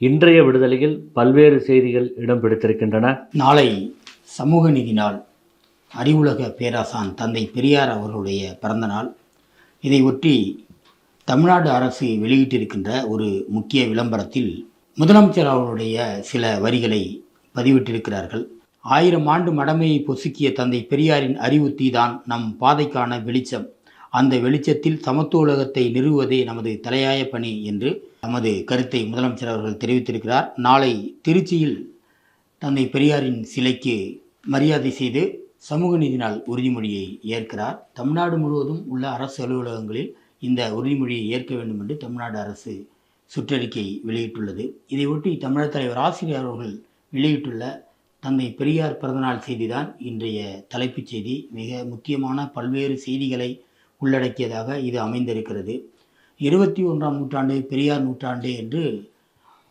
இன்றைய விடுதலையில் பல்வேறு செய்திகள் இடம் பிடித்திருக்கின்றன. நாளை சமூக நீதி நாள். அறிவுலக பேராசான் தந்தை பெரியார் அவர்களுடைய பிறந்த நாள் இதை ஒட்டி தமிழ்நாடு அரசு வெளியிட்டிருக்கின்ற ஒரு முக்கிய விளம்பரத்தில் முதலமைச்சர் அவர்களுடைய சில வரிகளை பதிவிட்டிருக்கிறார்கள். ஆயிரம் ஆண்டு மடமையை பொசுக்கிய தந்தை பெரியாரின் அறிவுத்தி தான் நம் பாதைக்கான வெளிச்சம். அந்த வெளிச்சத்தில் சமத்துவ உலகத்தை நிறுவுவதே நமது தலையாய பணி என்று தமது கருத்தை முதலமைச்சர் அவர்கள் தெரிவித்திருக்கிறார். நாளை திருச்சியில் தந்தை பெரியாரின் சிலைக்கு மரியாதை செய்து சமூக நீதி நாள் உறுதிமொழியை ஏற்கிறார். தமிழ்நாடு முழுவதும் உள்ள அரசு அலுவலகங்களில் இந்த உறுதிமொழியை ஏற்க வேண்டும் என்று தமிழ்நாடு அரசு சுற்றறிக்கை வெளியிட்டுள்ளது. இதையொட்டி தமிழர் தலைவர் ஆசிரியர் அவர்கள் வெளியிட்டுள்ள தந்தை பெரியார் பிறந்தநாள் செய்திதான் இன்றைய தலைப்புச் செய்தி. மிக முக்கியமான பல்வேறு செய்திகளை உள்ளடக்கியதாக இது அமைந்திருக்கிறது. இருபத்தி ஒன்றாம் நூற்றாண்டு பெரியார் நூற்றாண்டு என்று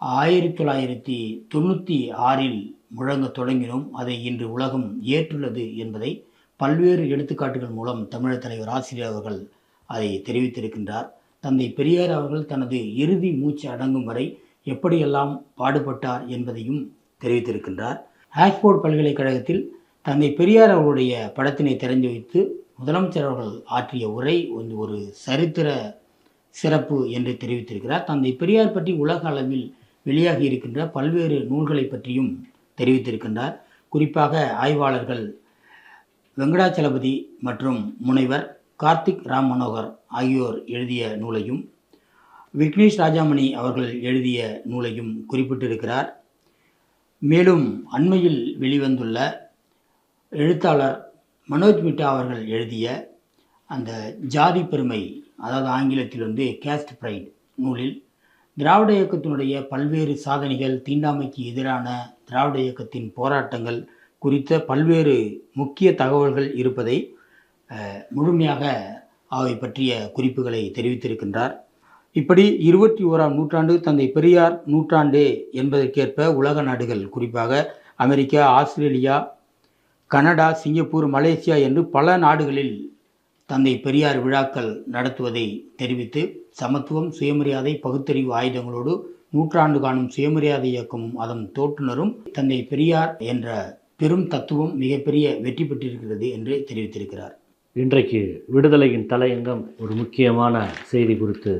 ஆயிரத்தி தொள்ளாயிரத்தி தொண்ணூற்றி ஆறில் முழங்க தொடங்கினோம். அதை இன்று உலகம் ஏற்றுள்ளது என்பதை பல்வேறு எடுத்துக்காட்டுகள் மூலம் தமிழர் தலைவர் ஆசிரியர் அவர்கள் அதை தெரிவித்திருக்கின்றார். தந்தை பெரியார் அவர்கள் தனது இறுதி மூச்சு அடங்கும் வரை எப்படியெல்லாம் பாடுபட்டார் என்பதையும் தெரிவித்திருக்கின்றார். ஆக்ஸ்போர்ட் பல்கலைக்கழகத்தில் தந்தை பெரியார் அவர்களுடைய படத்தினை திறந்து வைத்து முதலமைச்சர் அவர்கள் ஆற்றிய உரை ஒரு சரித்திர சிறப்பு என்று தெரிவித்திருக்கிறார். தந்தை பெரியார் பற்றி உலக அளவில் வெளியாகி இருக்கின்ற பல்வேறு நூல்களை பற்றியும் தெரிவித்திருக்கின்றார். குறிப்பாக ஆய்வாளர்கள் வெங்கடாச்சலபதி மற்றும் முனைவர் கார்த்திக் ராம் மனோகர் ஆகியோர் எழுதிய நூலையும் விக்னேஷ் ராஜாமணி அவர்கள் எழுதிய நூலையும் குறிப்பிட்டிருக்கிறார். மேலும் அண்மையில் வெளிவந்துள்ள எழுத்தாளர் மனோஜ் மிட்டா அவர்கள் எழுதிய அந்த ஜாதி பெருமை அதாவது ஆங்கிலத்தில் வந்து கேஸ்ட் ப்ரைட் நூலில் திராவிட இயக்கத்தினுடைய பல்வேறு சாதனைகள் தீண்டாமைக்கு எதிரான திராவிட இயக்கத்தின் போராட்டங்கள் குறித்த பல்வேறு முக்கிய தகவல்கள் இருப்பதை முழுமையாக அவை பற்றிய குறிப்புகளை தெரிவித்திருக்கின்றார். இப்படி இருபத்தி ஓராம் நூற்றாண்டு தந்தை பெரியார் நூற்றாண்டு என்பதற்கேற்ப உலக நாடுகள் குறிப்பாக America Australia Canada Singapore Malaysia என்று பல நாடுகளில் தந்தை பெரியார் விழாக்கள் நடத்துவதை தெரிவித்து சமத்துவம் சுயமரியாதை பகுத்தறிவு ஆயுதங்களோடு நூற்றாண்டு காணும் சுயமரியாதை இயக்கமும் அதன் தோற்றுநரும் தந்தை பெரியார் என்ற பெரும் தத்துவம் மிகப்பெரிய வெற்றி பெற்றிருக்கிறது என்று தெரிவித்திருக்கிறார். இன்றைக்கு விடுதலையின் தலையங்கம் ஒரு முக்கியமான செய்தி குறித்து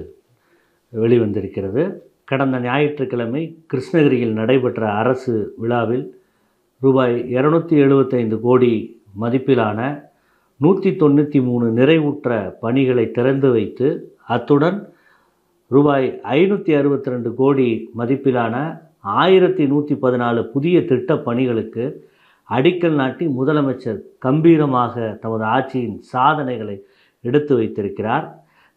வெளிவந்திருக்கிறது. கடந்த ஞாயிற்றுக்கிழமை கிருஷ்ணகிரியில் நடைபெற்ற அரசு விழாவில் ரூபாய் இரநூத்தி எழுபத்தைந்து கோடி மதிப்பிலான நூற்றி தொண்ணூற்றி மூணு நிறைவுற்ற பணிகளை திறந்து வைத்து அத்துடன் ரூபாய் ஐநூற்றி அறுபத்தி ரெண்டு கோடி மதிப்பிலான ஆயிரத்தி நூற்றி பதினாலு புதிய திட்ட பணிகளுக்கு அடிக்கல் நாட்டி முதலமைச்சர் கம்பீரமாக தமது ஆட்சியின் சாதனைகளை எடுத்து வைத்திருக்கிறார்.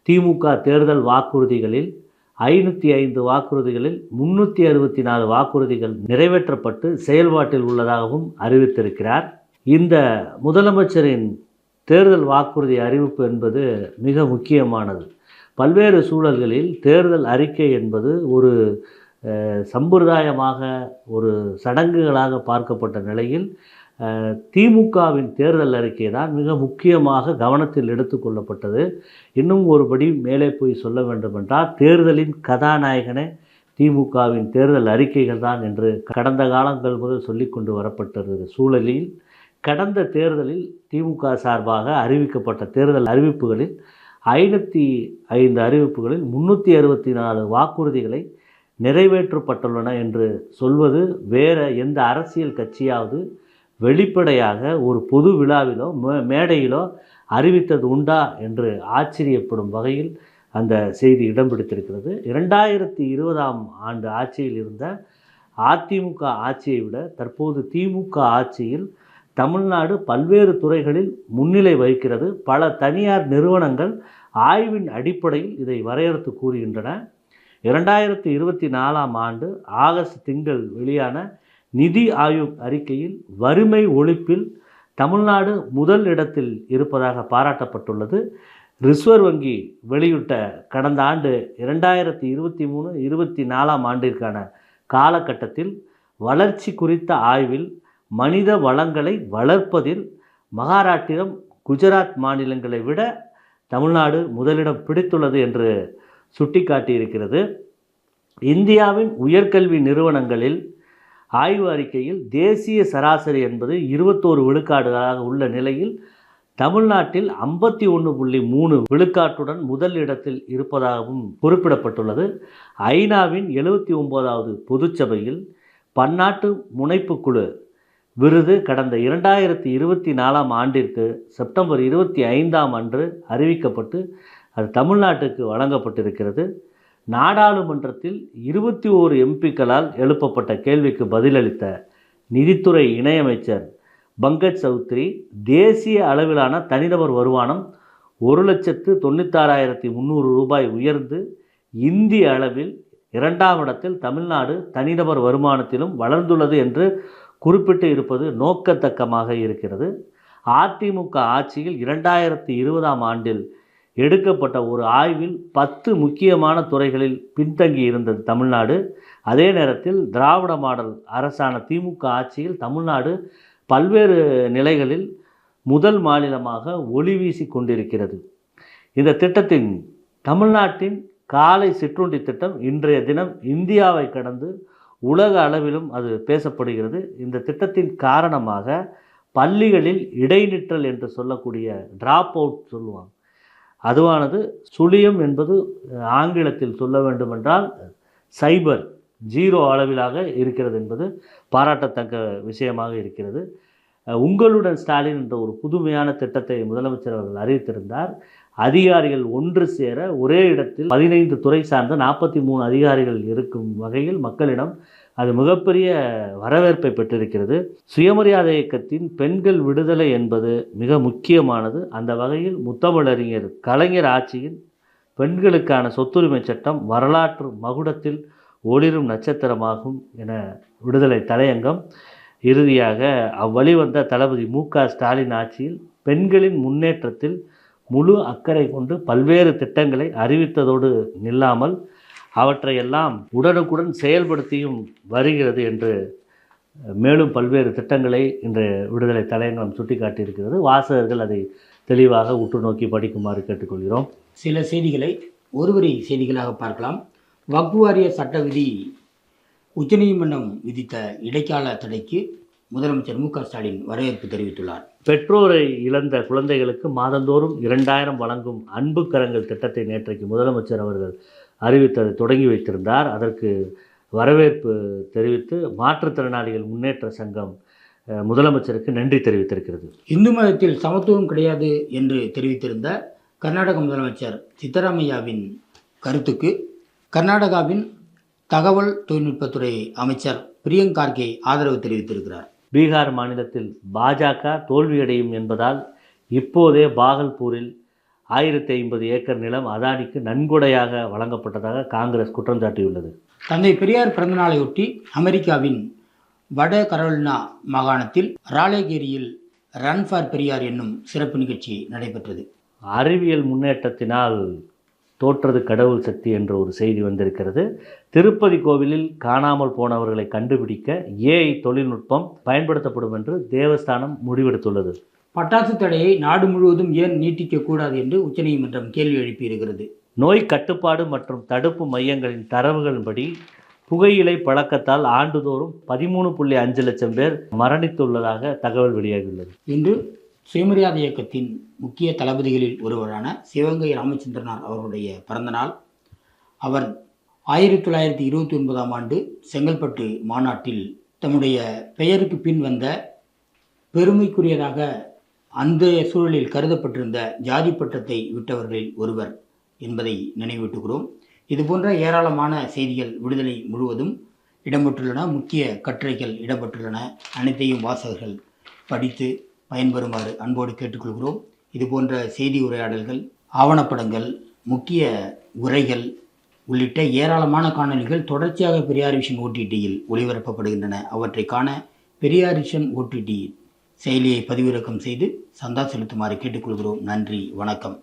திமுக தேர்தல் வாக்குறுதிகளில் ஐநூற்றி ஐந்து வாக்குறுதிகளில் முன்னூற்றி அறுபத்தி நாலு வாக்குறுதிகள் நிறைவேற்றப்பட்டு செயல்பாட்டில் உள்ளதாகவும் அறிவித்திருக்கிறார். இந்த முதலமைச்சரின் தேர்தல் வாக்குறுதி அறிவிப்பு என்பது மிக முக்கியமானது. பல்வேறு சூழல்களில் தேர்தல் அறிக்கை என்பது ஒரு சம்பிரதாயமாக ஒரு சடங்குகளாக பார்க்கப்பட்ட நிலையில் திமுகவின் தேர்தல் அறிக்கை தான் மிக முக்கியமாக கவனத்தில் எடுத்துக்கொள்ளப்பட்டது இன்னும் ஒருபடி மேலே போய் சொல்ல வேண்டுமென்றால் தேர்தலின் கதாநாயகனே திமுகவின் தேர்தல் அறிக்கைகள் தான் என்று கடந்த காலங்கள் முதல் சொல்லிக்கொண்டு வரப்பட்டிருந்த சூழலில் கடந்த தேர்தலில் திமுக சார்பாக அறிவிக்கப்பட்ட தேர்தல் அறிவிப்புகளில் ஐநூற்றி ஐந்து அறிவிப்புகளில் முன்னூற்றி அறுபத்தி நாலு வாக்குறுதிகளை நிறைவேற்றப்பட்டுள்ளன என்று சொல்வது வேறு எந்த அரசியல் கட்சியாவது வெளிப்படையாக ஒரு பொது விழாவிலோ மே- மேடையிலோ அறிவித்தது உண்டா என்று ஆச்சரியப்படும் வகையில் அந்த செய்தி இடம் பிடித்திருக்கிறது. இரண்டாயிரத்தி இருபதாம் ஆண்டு ஆட்சியில் இருந்த அதிமுக ஆட்சியை விட தற்போது திமுக ஆட்சியில் தமிழ்நாடு பல்வேறு துறைகளில் முன்னிலை வகிக்கிறது. பல தனியார் நிறுவனங்கள் ஆய்வின் அடிப்படையில் இதை வரையறுத்து கூறுகின்றன. இரண்டாயிரத்தி இருபத்தி நாலாம் ஆண்டு ஆகஸ்ட் திங்கள் வெளியான நிதி ஆயோக் அறிக்கையில் வறுமை ஒழிப்பில் தமிழ்நாடு முதல் இடத்தில் இருப்பதாக பாராட்டப்பட்டுள்ளது. ரிசர்வ் வங்கி வெளியிட்ட கடந்த ஆண்டு இரண்டாயிரத்தி இருபத்தி மூணு இருபத்தி நாலாம் ஆண்டிற்கான காலகட்டத்தில் வளர்ச்சி குறித்த ஆய்வில் மனித வளங்களை வளர்ப்பதில் மகாராஷ்டிரம் குஜராத் மாநிலங்களை விட தமிழ்நாடு முதலிடம் பிடித்துள்ளது என்று சுட்டிக்காட்டியிருக்கிறது. இந்தியாவின் உயர்கல்வி நிறுவனங்களில் ஆய்வு அறிக்கையில் தேசிய சராசரி என்பது இருபத்தோரு விழுக்காடுகளாக உள்ள நிலையில் தமிழ்நாட்டில் ஐம்பத்தி ஒன்று புள்ளி மூணு விழுக்காட்டுடன் முதல் இடத்தில் இருப்பதாகவும் குறிப்பிடப்பட்டுள்ளது. ஐநாவின் எழுபத்தி ஒம்போதாவது பொதுச்சபையில் பன்னாட்டு முனைப்பு குழு விருது கடந்த இரண்டாயிரத்தி இருபத்தி நாலாம் ஆண்டிற்கு செப்டம்பர் இருபத்தி ஐந்தாம் அன்று அறிவிக்கப்பட்டு அது தமிழ்நாட்டுக்கு வழங்கப்பட்டிருக்கிறது. நாடாளுமன்றத்தில் இருபத்தி ஓரு எம்பிக்களால் எழுப்பப்பட்ட கேள்விக்கு பதிலளித்த நிதித்துறை இணையமைச்சர் பங்கஜ் சௌத்ரி தேசிய அளவிலான தனிநபர் வருமானம் ஒரு லட்சத்து தொண்ணூத்தாறாயிரத்தி முந்நூறு ரூபாய் உயர்ந்து இந்திய அளவில் இரண்டாம் இடத்தில் தமிழ்நாடு தனிநபர் வருமானத்திலும் வளர்ந்துள்ளது என்று குறிப்பிட்டு இருப்பது நோக்கத்தக்கமாக இருக்கிறது. அதிமுக ஆட்சியில் இரண்டாயிரத்தி இருபதாம் ஆண்டில் எடுக்கப்பட்ட ஒரு ஆய்வில் பத்து முக்கியமான துறைகளில் பின்தங்கி இருந்தது தமிழ்நாடு. அதே நேரத்தில் திராவிட மாடல் அரசான திமுக ஆட்சியில் தமிழ்நாடு பல்வேறு நிலைகளில் முதல் மாநிலமாக ஒளி வீசி கொண்டிருக்கிறது. இந்த திட்டத்தின் தமிழ்நாட்டின் காலை சிற்றுண்டி திட்டம் இன்றைய தினம் இந்தியாவை கடந்து உலக அளவிலும் அது பேசப்படுகிறது. இந்த திட்டத்தின் காரணமாக பள்ளிகளில் இடைநிற்றல் என்று சொல்லக்கூடிய டிராப் அவுட் சொல்லுவாங்க. அதுவானது சுழியம் என்பது ஆங்கிலத்தில் சொல்ல வேண்டுமென்றால் சைபர் ஜீரோ அளவிலாக இருக்கிறது என்பது பாராட்டத்தக்க விஷயமாக இருக்கிறது. உங்களுடன் ஸ்டாலின் என்ற ஒரு புதுமையான திட்டத்தை முதலமைச்சர் அவர்கள் அறிவித்திருந்தார். அதிகாரிகள் ஒன்று சேர ஒரே இடத்தில் பதினைந்து துறை சார்ந்த நாற்பத்தி மூணு அதிகாரிகள் இருக்கும் வகையில் மக்களிடம் அது மிகப்பெரிய வரவேற்பை பெற்றிருக்கிறது. சுயமரியாதை இயக்கத்தின் பெண்கள் விடுதலை என்பது மிக முக்கியமானது. அந்த வகையில் முத்தமிழறிஞர் கலைஞர் ஆட்சியின் பெண்களுக்கான சொத்துரிமை சட்டம் வரலாற்று மகுடத்தில் ஒளிரும் நட்சத்திரமாகும் என விடுதலை தலையங்கம் இறுதியாக அவ்வழிவந்த தளபதி மு க ஸ்டாலின் ஆட்சியில் பெண்களின் முன்னேற்றத்தில் முழு அக்கறை கொண்டு பல்வேறு திட்டங்களை அறிவித்ததோடு நில்லாமல் அவற்றையெல்லாம் உடனுக்குடன் செயல்படுத்தியும் வருகிறது என்று மேலும் பல்வேறு திட்டங்களை இன்று விடுதலை தலையங்கம் சுட்டிக்காட்டியிருக்கிறது. வாசகர்கள் அதை தெளிவாக உற்று நோக்கி படிக்குமாறு கேட்டுக்கொள்கிறோம். சில செய்திகளை ஒருவரி செய்திகளாக பார்க்கலாம். வக்ஃபு வாரிய சட்ட விதி உச்சநீதிமன்றம் விதித்த இடைக்கால தடைக்கு முதலமைச்சர் மு ஸ்டாலின் வரவேற்பு தெரிவித்துள்ளார். பெற்றோரை இழந்த குழந்தைகளுக்கு மாதந்தோறும் இரண்டாயிரம் வழங்கும் அன்பு கரங்கள் திட்டத்தை நேற்றைக்கு முதலமைச்சர் அவர்கள் அறிவித்ததை தொடங்கி வைத்திருந்தார். அதற்கு வரவேற்பு தெரிவித்து மாற்றுத்திறனாளிகள் முன்னேற்ற சங்கம் முதலமைச்சருக்கு நன்றி தெரிவித்திருக்கிறது. இந்து மதத்தில் சமத்துவம் கிடையாது என்று தெரிவித்திருந்த கர்நாடக முதலமைச்சர் சித்தராமையாவின் கருத்துக்கு கர்நாடகாவின் தகவல் தொழில்நுட்பத்துறை அமைச்சர் பிரியங்க் கார்கே ஆதரவு தெரிவித்திருக்கிறார். பீகார் மாநிலத்தில் பாஜக தோல்வியடையும் என்பதால் இப்போதே பாகல்பூரில் ஆயிரத்தி ஐம்பது ஏக்கர் நிலம் அதானிக்கு நன்கொடையாக வழங்கப்பட்டதாக காங்கிரஸ் குற்றம் சாட்டியுள்ளது. தந்தை பெரியார் பிறந்தநாளையொட்டி அமெரிக்காவின் வட கரோலினா மாகாணத்தில் ராலேகேரியில் ரன் ஃபார் பெரியார் என்னும் சிறப்பு நிகழ்ச்சி நடைபெற்றது. அறிவியல் முன்னேற்றத்தினால் தோற்றது கடவுள் சக்தி என்ற ஒரு செய்தி வந்திருக்கிறது. திருப்பதி கோவிலில் காணாமல் போனவர்களை கண்டுபிடிக்க ஏஐ தொழில்நுட்பம் பயன்படுத்தப்படும் என்று தேவஸ்தானம் முடிவெடுத்துள்ளது. பட்டாசு தடையை நாடு முழுவதும் ஏன் நீட்டிக்கக்கூடாது என்று உச்சநீதிமன்றம் கேள்வி எழுப்பியிருக்கிறது. நோய் கட்டுப்பாடு மற்றும் தடுப்பு மையங்களின் தரவுகளின்படி புகையிலை பழக்கத்தால் ஆண்டுதோறும் பதிமூணு புள்ளி அஞ்சு லட்சம் பேர் மரணித்துள்ளதாக தகவல் வெளியாகியுள்ளது. இன்று சுயமரியாதை இயக்கத்தின் முக்கிய தளபதிகளில் ஒருவரான சிவகங்கை ராமச்சந்திரனார் அவருடைய பிறந்தநாள். அவர் ஆயிரத்தி தொள்ளாயிரத்தி இருபத்தி ஒன்பதாம் ஆண்டு செங்கல்பட்டு மாநாட்டில் தம்முடைய பெயருக்கு பின் வந்த பெருமைக்குரியதாக அந்த சூழலில் கருதப்பட்டிருந்த ஜாதி பட்டத்தை விட்டவர்களில் ஒருவர் என்பதை நினைவூட்டுகிறோம். இதுபோன்ற ஏராளமான செய்திகள் விடுதலை முழுவதும் இடம்பெற்றுள்ளன. முக்கிய கட்டுரைகள் இடம்பெற்றுள்ளன. அனைத்தையும் வாசகர்கள் படித்து பயன்பெறுமாறு அன்போடு கேட்டுக்கொள்கிறோம். இது போன்ற செய்தி உரையாடல்கள் ஆவணப்படங்கள் முக்கிய உரைகள் உள்ளிட்ட ஏராளமான காணொளிகள் தொடர்ச்சியாக பெரியார் விஷன் ஓடிடியில் ஒளிபரப்பப்படுகின்றன. அவற்றை காண பெரியார் விஷன் ஓடிடி செயலியை பதிவிறக்கம் செய்து சந்தா செலுத்துமாறு கேட்டுக்கொள்கிறோம். நன்றி வணக்கம்.